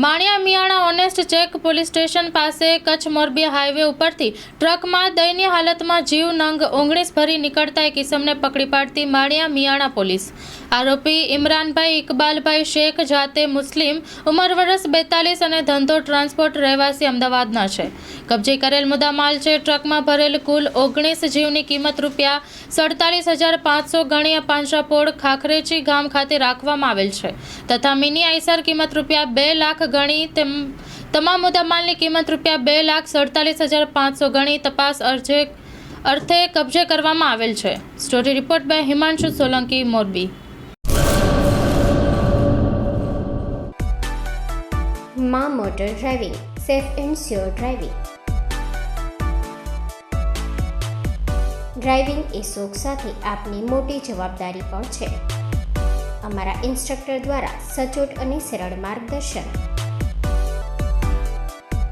Maniya Miyana honest check police station પાસે Kutch Morbi highway ઉપરથી ટ્રકમાં દયનીય હાલતમાં જીવ નંગ ઓગણીસ ભરી નીકળતા એક ઇસમને પકડી પાડતી માણિયા મિયાણા પોલીસ. આરોપી ઇમરાનભાઈ ઇકબાલભાઈ શેખ જાતે મુસ્લિમ, ઉંમર વર્ષ બેતાલીસ અને ધંધો ટ્રાન્સપોર્ટ રહેવાસી અમદાવાદના છે. કબજે કરેલ મુદ્દામાલ છે, ટ્રકમાં ભરેલ કુલ ઓગણીસ જીવની કિંમત રૂપિયા સડતાલીસ હજાર પાંચસો ગણિયા પાંજરાપોળ ખાખરેચી ગામ ખાતે રાખવામાં આવેલ છે. તથા મિની આઈસર કિંમત રૂપિયા બે લાખ ગણી તેમ તમામ મુદ્દામાલની કિંમત રૂપિયા બે લાખ સડતાલીસ હજાર પાંચસો ગણી તપાસ અરજે અર્થે કબજે કરવામાં આવેલ છે. Story report by Himanshu Solanki, Morbi. મા motor driving, safe and sure driving. Driving એ શોખ સાથે આપની મોટી જવાબદારી પણ છે. અમારા ઇન્સ્ટ્રક્ટર દ્વારા સચોટ અને સરળ માર્ગદર્શન